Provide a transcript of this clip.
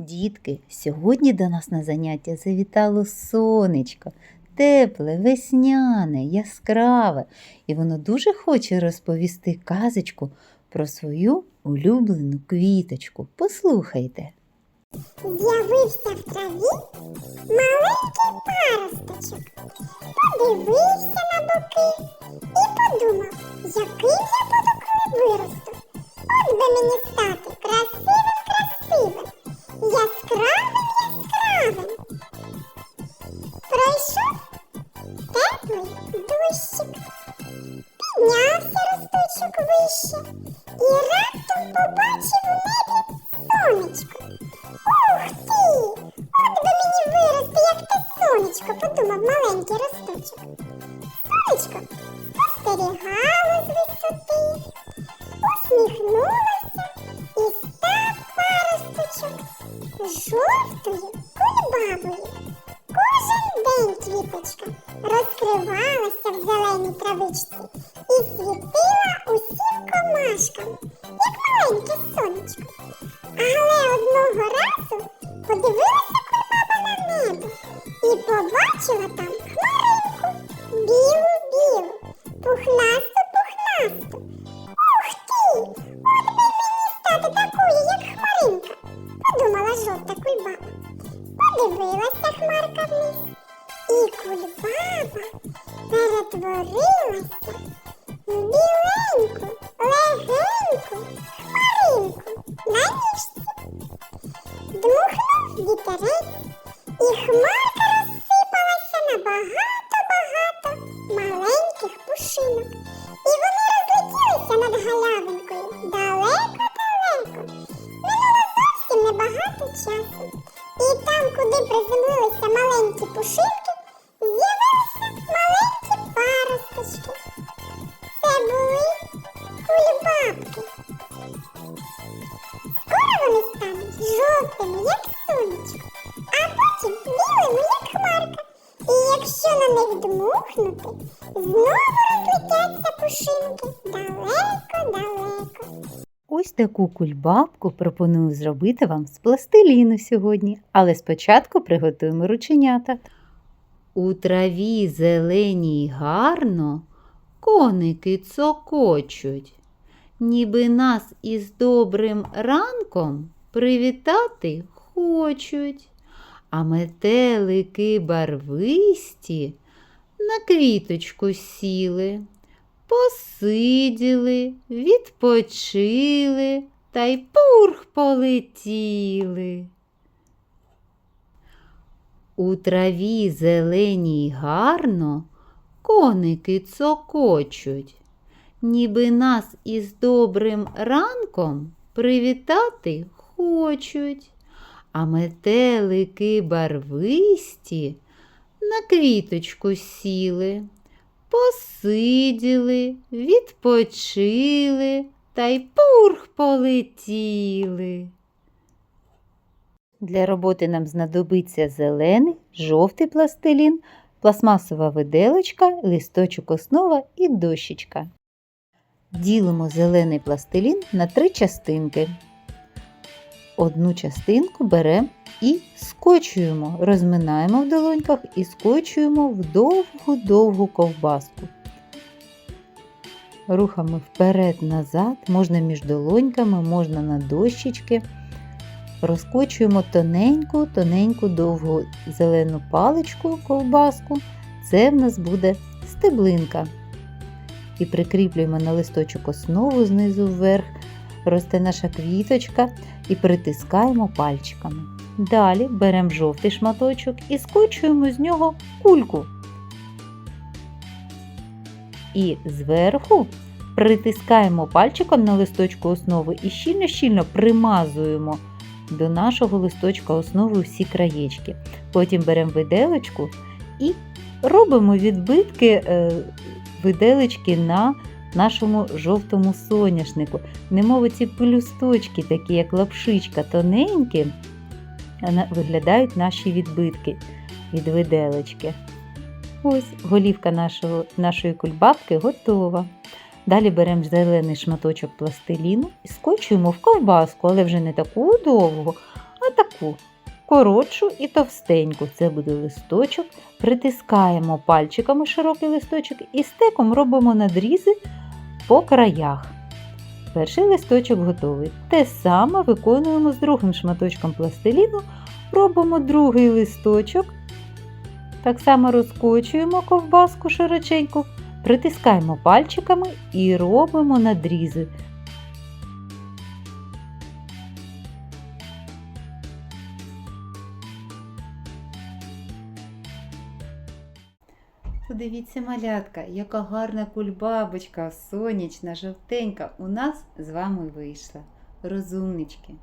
Дітки, сьогодні до нас на заняття завітало сонечко, тепле, весняне, яскраве, і воно дуже хоче розповісти казочку про свою улюблену квіточку. Послухайте. З'явився в траві маленький паросточок. Подивився на боки і подумав, яким я росточок і раптом побачив у небі сонечко. Ух ти! От би мені вирости, як те сонечко, подумав маленький росточок. Сонечко спостерігало з висоти, усміхнулося і став паросточок жовтою кульбабою. Кожен день квіточка розкривалася в зеленій травичці Але одного разу подивилася кульбаба на небо і побачила там хмаринку білу-білу, пухнасту-пухнасту. Ух ти! От би мені стати такою, як хмаринка, подумала жовта кульбаба. Подивилася хмарка вниз, і кульбаба перетворилася в біленьку, часу. І там, куди приземлилися маленькі пушинки, з'явилися маленькі паросточки. Це були кульбабки. Скоро вони стануть жовтими, як сонечко, а потім білими, як хмарка. І якщо на них дмухнути, знову розлетяться пушинки далеко-далеко. Ось таку кульбабку пропоную зробити вам з пластиліну сьогодні, але спочатку приготуємо рученята. У траві зеленій гарно коники цокочуть, ніби нас із добрим ранком привітати хочуть, а метелики барвисті на квіточку сіли посиділи, відпочили та й пурх полетіли. У траві зеленій гарно коники цокочуть, ніби нас із добрим ранком привітати хочуть, а метелики барвисті на квіточку сіли посиділи, відпочили та й пурх полетіли. Для роботи нам знадобиться зелений, жовтий пластилін, пластмасова виделочка, листочок основа і дощечка. Ділимо зелений пластилін на три частинки. Одну частинку беремо і скочуємо, розминаємо в долоньках і скочуємо в довгу-довгу ковбаску. Рухами вперед-назад, можна між долоньками, можна на дощечки. Розкочуємо тоненьку, тоненьку довгу зелену паличку ковбаску. Це в нас буде стеблинка. І прикріплюємо на листочок основу знизу вверх, росте наша квіточка і притискаємо пальчиками. Далі беремо жовтий шматочок і скочуємо з нього кульку. І зверху притискаємо пальчиком на листочку основи і щільно-щільно примазуємо до нашого листочка основи всі краєчки. Потім беремо виделочку і робимо відбитки е, виделечки на нашому жовтому соняшнику. Немов ці пелюсточки, такі як лапшичка, тоненькі, виглядають наші відбитки від виделечки. Ось голівка нашого, нашої кульбабки готова. Далі беремо зелений шматочок пластиліну і скочуємо в ковбаску, але вже не таку довгу, а таку коротшу і товстеньку. Це буде листочок. Притискаємо пальчиками широкий листочок і стеком робимо надрізи по краях. Перший листочок готовий. Те саме виконуємо з другим шматочком пластиліну. Робимо другий листочок. Так само розкочуємо ковбаску широченьку, притискаємо пальчиками і робимо надрізи. Подивіться, малятка, яка гарна кульбабочка, сонячна, жовтенька у нас з вами вийшла. Розумнички.